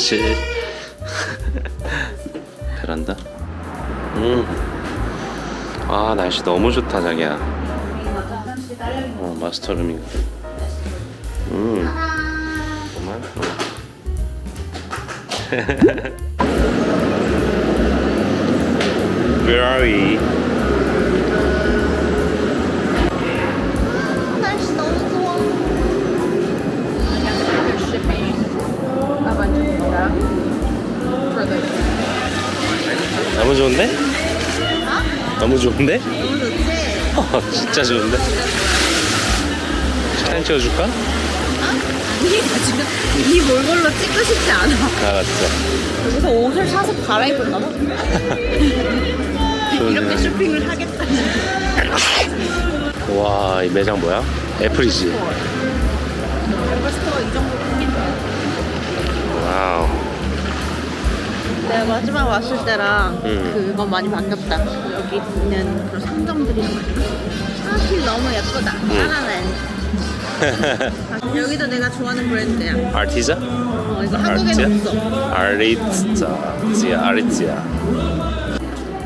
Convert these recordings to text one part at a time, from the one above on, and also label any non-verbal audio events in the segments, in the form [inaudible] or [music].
거실 [laughs] 베란다? 음. 아 날씨 너무 좋다 자기야. 어 마스터룸인가? 음. 정말? [laughs] Where are we? 너무 좋은데? 너무 좋은데? 너무 좋지? 어, 진짜 좋은데? 사진 찍어줄까? 아니 나 지금 이 몰골로 찍고 싶지 않아. 알았어 여기서 옷을 사서 갈아입을까 봐. 이렇게 좋네. 쇼핑을 하겠다. 와, 이 매장 뭐야? 애플이지. 멤버 스토어 이 정도 크긴 와우. 내가 마지막 왔을 때랑 음. 그거 많이 바뀌었다. 여기 있는 그런 상점들이 사실 너무 예쁘다. 하나는 [laughs] 여기도 내가 좋아하는 브랜드야. 아티자? 어, 이거 한국에는 없어. 아리츠자. 아리츠야.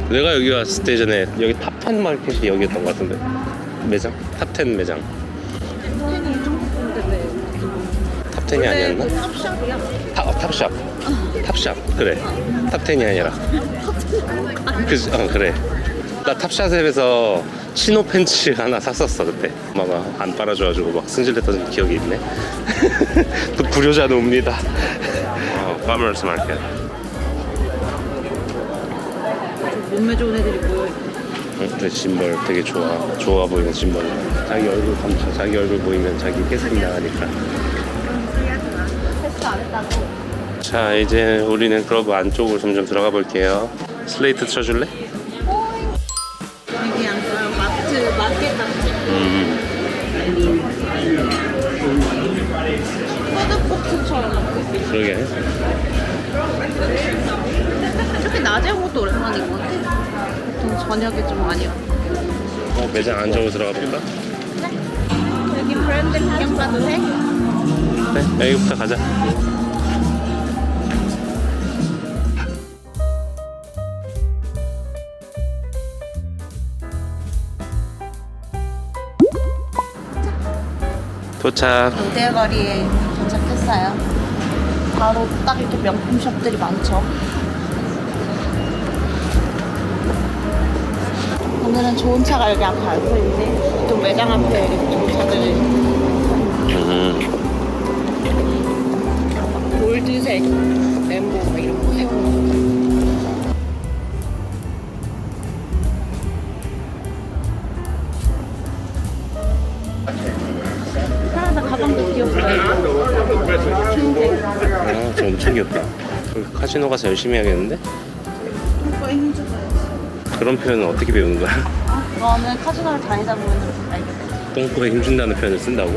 내가 여기 왔을 때 전에 여기 탑10 마켓이 여기였던 것 같은데. 매장? 탑10 매장. 탑10이 원래 아니었나? 그 탑샵이야. 타, 어, 탑샵. 탑샵. 그래. 탑10이 아니라. 그, 어, 그래. 나 탑샵에서 치노 팬츠 하나 샀었어 그때 엄마가 안 빨아줘가지고 막 승질냈던 기억이 있네 또 불효자 놈입니다 어, 파머스 마켓 몸매 좋은 애들이 모여. 어, 그래 짐벌 되게 좋아 좋아 보이는 짐벌 자기 얼굴 감춰 자기 얼굴 보이면 자기 캐스팅 나가니까 안 했다고. 자 이제 우리는 클럽 안쪽으로 점점 들어가 볼게요 슬레이트 쳐줄래? 그냥 그런 마트 마켓 같은. 음. 푸드코트처럼. 그러게 이렇게 낮에 온 것도 오랜만인 것 같아. 보통 저녁에 좀 많이 와. 어, 매장 안쪽으로 들어가 볼까? 여기 브랜드 구경 가도 돼? 네 여기부터 가자 도착 로데거리에 도착했어요. 바로 딱 이렇게 명품 숍들이 많죠. 오늘은 좋은 차가 여기 앞에 앉아 있네. 또 매장 앞에 이렇게 좋은 차들이 음. 골드색 램보 막 이런 거 세우는 거. 귀엽다. 우리 카지노 가서 열심히 해야겠는데? 똥꼬에 힘주어야지. 그런 표현은 어떻게 배우는 거야? 그거는 카지노를 다니다 보면 돼. 똥꼬에 힘준다는 표현을 쓴다고?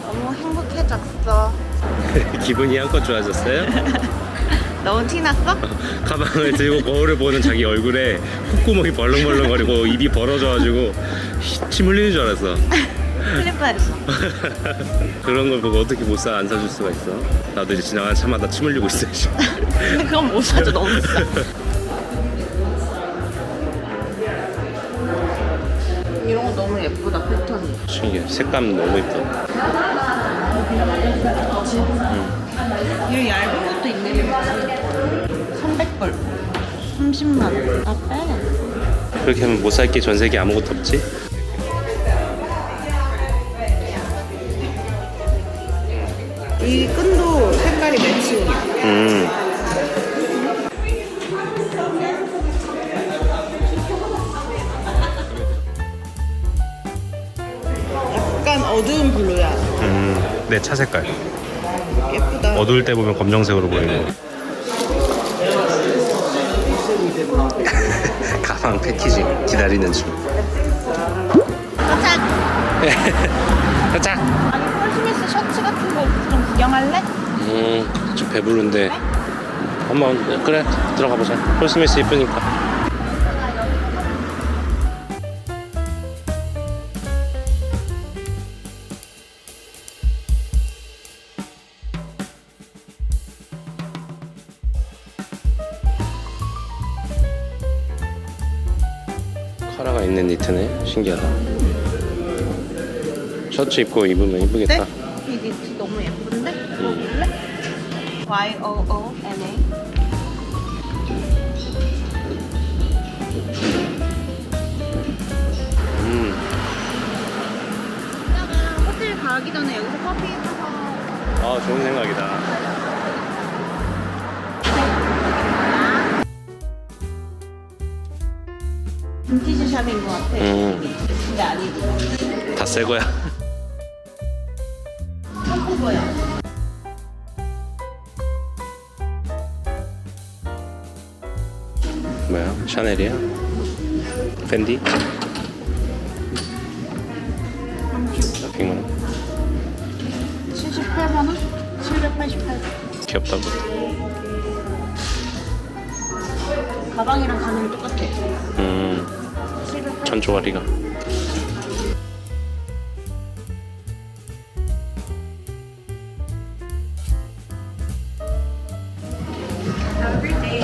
너무 행복해졌어. [laughs] 기분이 한껏 좋아졌어요? [laughs] 너무 티났어? [laughs] 가방을 들고 거울을 보는 자기 얼굴에 콧구멍이 벌렁벌렁거리고 입이 벌어져가지고 침 흘리는 줄 알았어. 클립 뻔했어. [laughs] 그런 걸 보고 어떻게 못 사 안 사줄 수가 있어? 나도 이제 지나가는 차마다 침 흘리고 있어. 이제. 근데 그건 못 사줘 너무 비싸. [laughs] 이런 거 너무 예쁘다 패턴이. 신기해. 색감 너무 이뻐. 이런 얇은 것도 있네. 300불. 30만 원. 아 빼. 그렇게 하면 못 살게 전 세계 아무것도 없지? 이 끈도 색깔이 매치용이야. 음. 약간 어두운 블루야. 음. 내 차 색깔. 예쁘다. 어두울 때 보면 검정색으로 보이고. [laughs] 가방 패키징 기다리는 중. 도착. [laughs] 도착. 아니 폴스미스 셔츠 같은 거 좀 구경할래? 음. 음, 좀 배부른데. 한번 그래 들어가 보자. 홀스미스 이쁘니까. 신기하다. 셔츠 입고 입으면 이쁘겠다. 이 니트 너무 예쁜데? 음. 볼래? Y O O N A. 음. 이따가 호텔 가기 전에 여기서 커피 사서 아 좋은 생각이다. 빈티지 샵인 것 같아. 음. 근데 아니지. 다새 거야. 한국어야. 뭐야? 샤넬이야? 팬디? 너무 귀엽다. 100만 원. 78만 원? 788원. 귀엽다고. 가방이랑 가격이 똑같아. 음. 788원. 전조아리가.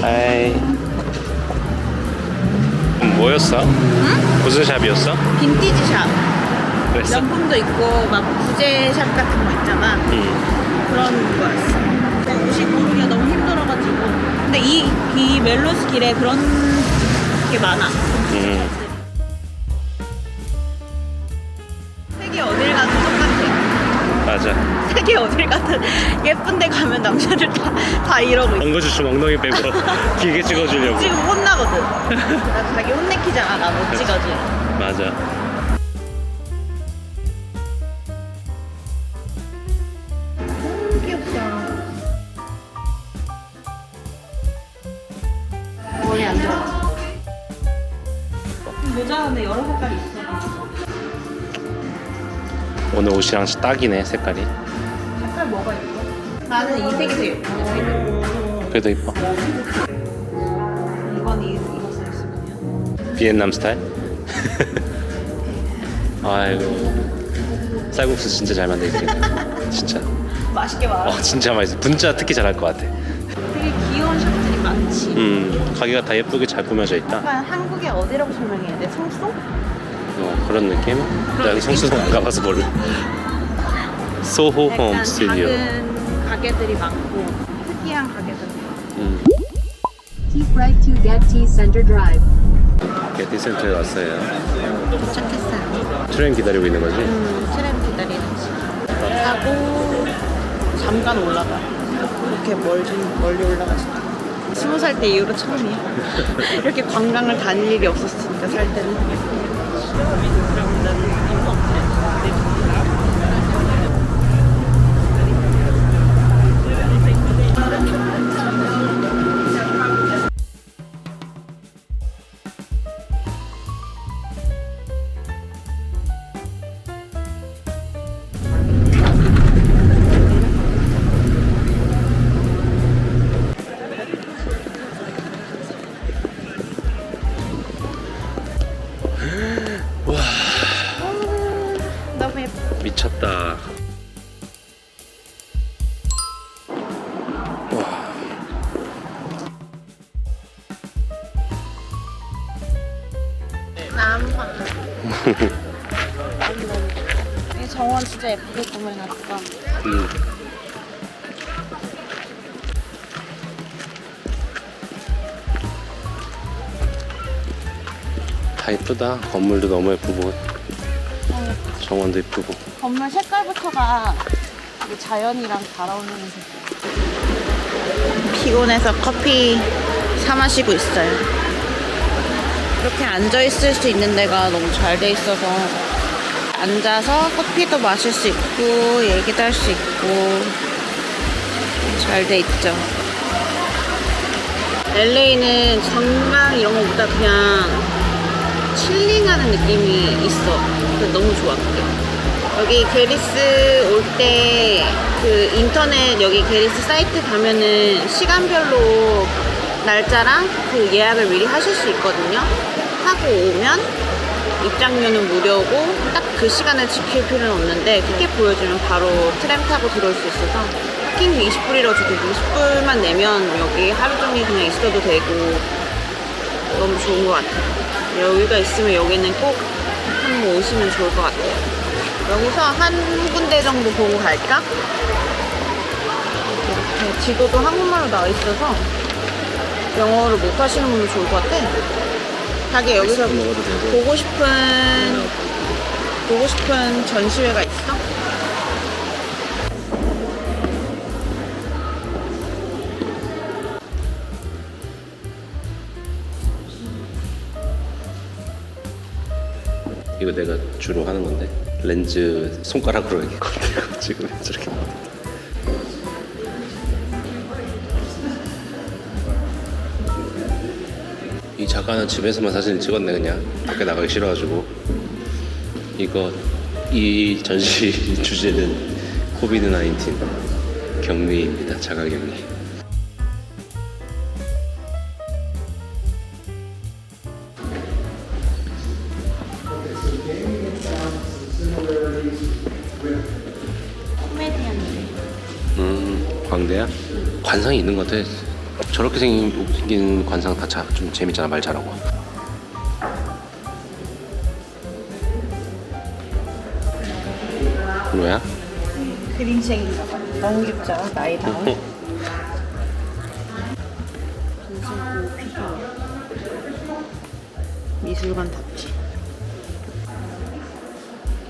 하이. 음, 뭐였어? 무슨 샵이었어? 빈티지 샵. 그랬어? 명품도 있고 막 부재 샵 같은 거 있잖아. 음. 그런 거였어. 옷이 고르기가 너무 힘들어가지고. 근데 이, 이 멜로스 길에 그런 게 많아. 음. 맞아. 세계 어딜 가든 예쁜 데 가면 남자들 다, 다 이러고 있어. 엉거주춤 엉덩이 빼고 [laughs] 길게 찍어주려고. 지금 혼나거든. 나 자기 혼내키잖아. 나 못 찍어줘. 맞아. 옷이랑 딱이네 색깔이. 색깔 뭐가 있어? 나는 이 색이 더 예뻐. 그래도 이뻐. 이건 이, 이거 써있으면. 비엔남 스타일? [laughs] 아이고 쌀국수 진짜 잘 만들겠네 진짜 맛있게 말아. 어 진짜 맛있어 분짜 특히 잘할 것 같아 되게 귀여운 샵들이 많지. 음 가게가 다 예쁘게 잘 꾸며져 있다 한국의 어디라고 설명해야 돼? 성수? 어, 그런 느낌? 난 성수동 안 가봐서 몰라 소호 홈 스튜디오 작은 가게들이 많고 특이한 가게들. 음. Keep right to Get T Center Drive. 게티 센터에 왔어요 도착했어요. 트레인 기다리고 있는 거지? 음, 트램 기다리는 중. 타고 잠깐 올라가. 이렇게 멀리 멀리 올라가지. 스무 살 때 이후로 처음이야. [laughs] 이렇게 관광을 다닐 일이 없었으니까 살 때는. 너무 다 이쁘다 건물도 너무 예쁘고 어, 정원도 예쁘고 건물 색깔부터가 자연이랑 잘 어울리는 색. 피곤해서 커피 사 마시고 있어요. 이렇게 앉아 있을 수 있는 데가 너무 잘 돼 있어서 앉아서 커피도 마실 수 있고 얘기도 할 수 있고 잘 돼 있죠. LA는 관광 이런 거보다 그냥 칠링하는 느낌이 있어. 너무 좋아 그게. 여기 게리스 올 때 그 인터넷 여기 게리스 사이트 가면은 시간별로 날짜랑 그 예약을 미리 하실 수 있거든요. 하고 오면 입장료는 무료고 딱 그 시간을 지킬 필요는 없는데 티켓 보여주면 바로 트램 타고 들어올 수 있어서 파킹비 20불이라고 적혀있고 20불만 내면 여기 하루 종일 그냥 있어도 되고 너무 좋은 것 같아요. 여기가 있으면 여기는 꼭 한번 오시면 좋을 것 같아요. 여기서 한 군데 정도 보고 갈까? 이렇게 지도도 한국말로 나와 있어서 영어를 못 하시는 분도 좋을 것 같아. 자기 여기서. 보고 싶은 보고 싶은 전시회가 있어? 이거 내가 주로 하는 건데. 렌즈 손가락으로 이렇게 건들고 지금 저렇게. 이 작가는 집에서만 사진을 찍었네 그냥. 밖에 나가기 싫어가지고. 이거 이 전시 [laughs] 주제는 코비드 19 격리입니다 자가격리 광대야? 관상이 있는 것 같아. 저렇게 생긴 관상 다 좀 재밌잖아, 말 잘하고. 뭐야? 봐. 너무 귀엽죠? 나이 다운. 피규어. [laughs] 미술관 답지.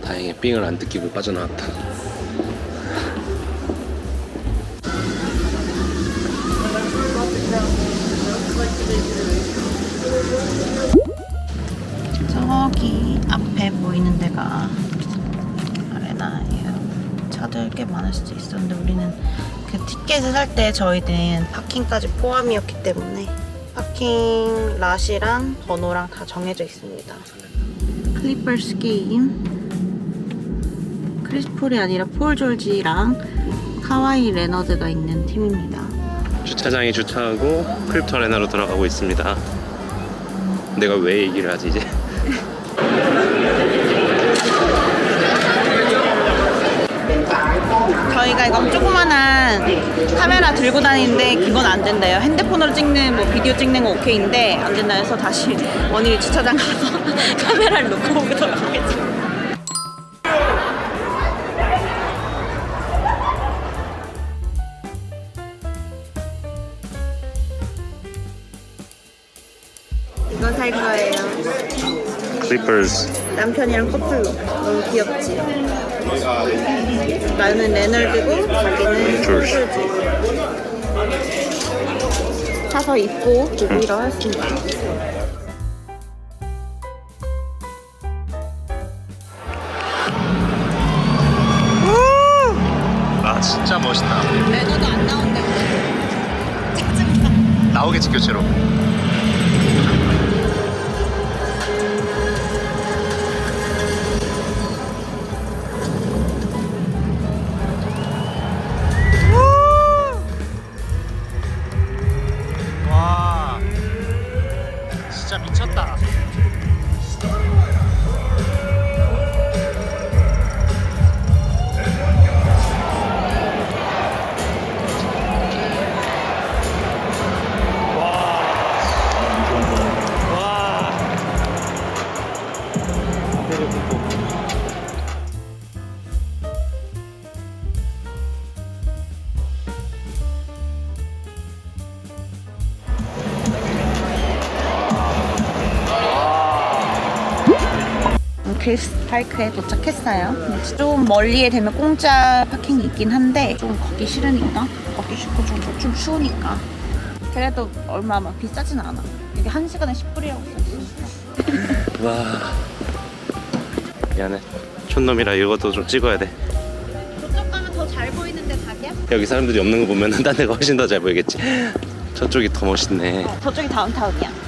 다행히 삥을 안 뜯기고 빠져나왔다. 저기 앞에 보이는 데가 아레나예요. 차들 꽤 많을 수도 있었는데 우리는 그 티켓을 살 때 저희는 파킹까지 포함이었기 때문에 파킹 랏이랑 번호랑 다 정해져 있습니다. 클리퍼스 게임 크리스 폴이 아니라 폴 졸지랑 카와이 레너드가 있는 팀입니다. 주차장에 주차하고 크립토 아레나로 들어가고 있습니다. 내가 왜 얘기를 하지 이제? [laughs] 저희가 이거 조그만한 카메라 들고 다니는데 그건 안 된대요. 핸드폰으로 찍는 뭐 비디오 찍는 거 오케이인데 안 된다 해서 다시 [laughs] 원일 주차장 가서 [laughs] 카메라를 놓고 오도록 하겠습니다. 이거 살 거예요. 클리퍼스 남편이랑 커플로. 너무 귀엽지? 나는 레널드고 자기는. 졸지. 사서 입고 리뷰를 했습니다. 아 진짜 멋있다. 레너드 안 나온대. 나오겠지 교체로. 게스트 파이크에 도착했어요. 좀 멀리에 되면 공짜 파킹이 있긴 한데 좀 걷기 싫으니까 걷기 싫고 좀, 좀 추우니까 그래도 얼마 막 비싸진 않아. 이게 한 시간에 10불이라고 써있으니까. 와. 미안해. 촌놈이라 이것도 좀 찍어야 돼. 저쪽 가면 더 잘 보이는데 자기야? 여기 사람들이 없는 거 보면 [laughs] 딴 데가 훨씬 더 잘 보이겠지. 저쪽이 더 멋있네. 저쪽이 다운타운이야.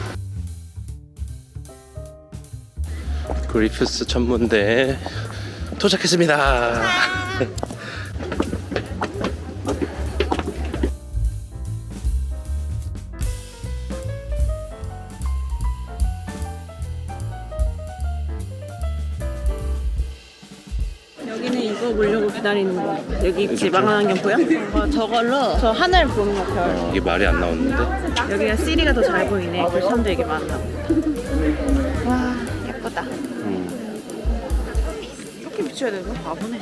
그리프스 천문대 도착했습니다. 여기는 이거 보려고 기다리는 거. 여기 망원안경 보여? 어, 저걸로 저 하늘 보는 거 별. 이게 말이 안 나오는데? 여기가 시리가 더 잘 보이네. 그 사람들 되게 많나. 와 비춰야 되는 거 바보네.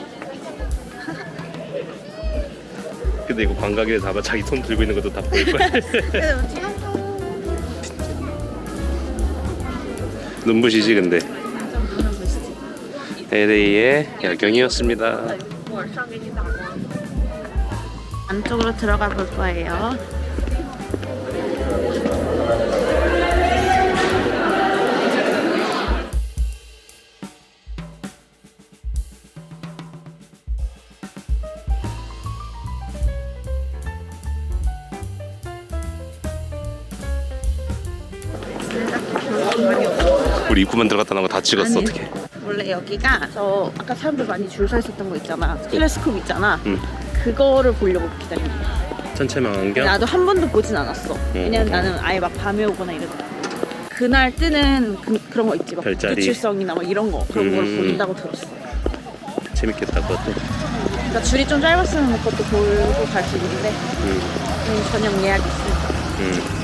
근데 이거 관광객 잡아 자기 손 들고 있는 것도 다 보일 거야. [laughs] 눈부시지 근데. LA의 야경이었습니다. 안쪽으로 들어가 볼 거예요. 우리 입구만 들어갔다 거다 찍었어 아니. 어떻게? 원래 여기가 저 아까 사람들 많이 줄 서 있었던 거 있잖아. 텔레스콥 있잖아. 응. 그거를 보려고 기다린 거야. 전체 망원경. 나도 한 번도 보진 않았어. 왜냐면 나는 아예 막 밤에 오거나 이러거든. 그날 뜨는 그, 그런 거 있지. 막 별자리. 유출성이나 막 이런 거. 그런 걸 음. 본다고 들었어. 재밌겠다 그것도. 그러니까 줄이 좀 짧았으면 그것도 보고 갈 수 있는데 음. 음, 저녁 예약 있으니까. 음.